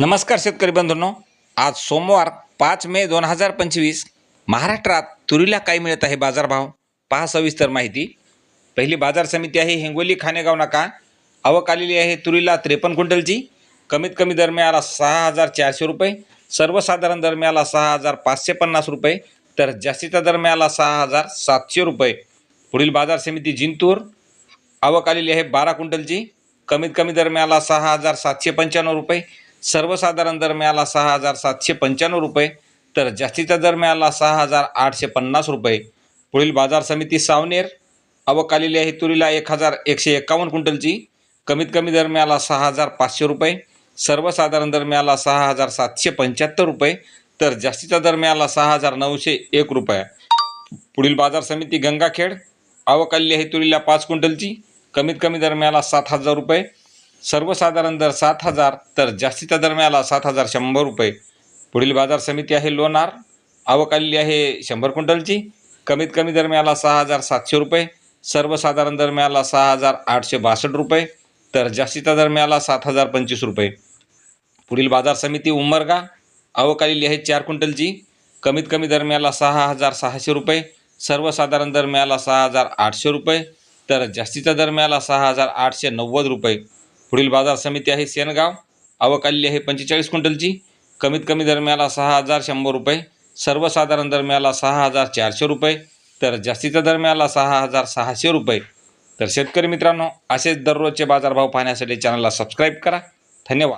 नमस्कार शेतकरी बंधूंनो. आज सोमवार पाच मे दोन हजार पंचवीस महाराष्ट्रात तुरीला काय मिळत आहे बाजारभाव? पहा सविस्तर माहिती. पहिली बाजार समिती आहे हिंगोली खानेगाव नाका आवक आलेली आहे तुरीला त्रेपन्न क्विंटलची. कमीत कमी दर मिळाला सहा हजार चारशे रुपये. सर्वसाधारण दर मिळाला सहा हजार पाचशे पन्नास रुपये. तर जास्तीचा दर मिळाला सहा हजार सातशे रुपये. पुढील बाजार समिती जिंतूर. आवक आलेली आहे बारा क्विंटलची. कमीत कमी दर मिळाला सहा हजार सातशे पंच्याण्णव रुपये. सर्वसाधारण दर मिळाला सहा हजार सातशे पंच्याण्णव रुपये तर जास्तीचा दर मिळाला सहा हजार आठशे पन्नास रुपये. पुढील बाजार समिती सावनेर आवक आलेली आहे तुरीला एक हजार एकशे एकावन्न क्विंटलची. कमीत कमी दर मिळाला सहा हजार पाचशे रुपये. सर्वसाधारण दर मिळाला सहा हजार सातशे पंच्याहत्तर रुपये तर जास्तीचा दर मिळाला सहा हजार नऊशे एक रुपये. पुढील बाजार समिती गंगाखेड आवक आलेली आहे तुरीला पाच क्विंटलची. कमीत कमी दर मिळाला सात हजार रुपये. सर्वसाधारण दर सात हजार तर जास्तीचा दर मिळाला सात हजार शंभर रुपये. पुढील बाजार समिती आहे लोणार. आवक आलेली आहे शंभर क्विंटलची. कमीत कमी दर मिळाला सहा हजार सातशे रुपये. सर्वसाधारण दर मिळाला सहा हजार आठशे बासष्ट रुपये. तर जास्तीचा दर मिळाला सात हजार पंचवीस रुपये. पुढील बाजार समिती उमरगा. आवक आलेली आहे चार क्विंटलची. कमीत कमी दर मिळाला सहा हजार सहाशे रुपये. सर्वसाधारण दर मिळाला सहा हजार आठशे रुपये. तर जास्तीचा दर मिळाला सहा हजार आठशे नव्वद रुपये. पुढील बाजार समिती आहे सेनगाव. आवक आलेली आहे पंचेचाळीस क्विंटलची. कमीत कमी दर मिळाला सहा हजार शंभर रुपये. सर्वसाधारण दर मिळाला सहा हजार चारशे रुपये. तर जास्तीचा दर मिळाला सहा हजार सहाशे रुपये. तर शेतकरी मित्रांनो असेच दररोजचे बाजारभाव पाहण्यासाठी चॅनलला सबस्क्राईब करा. धन्यवाद.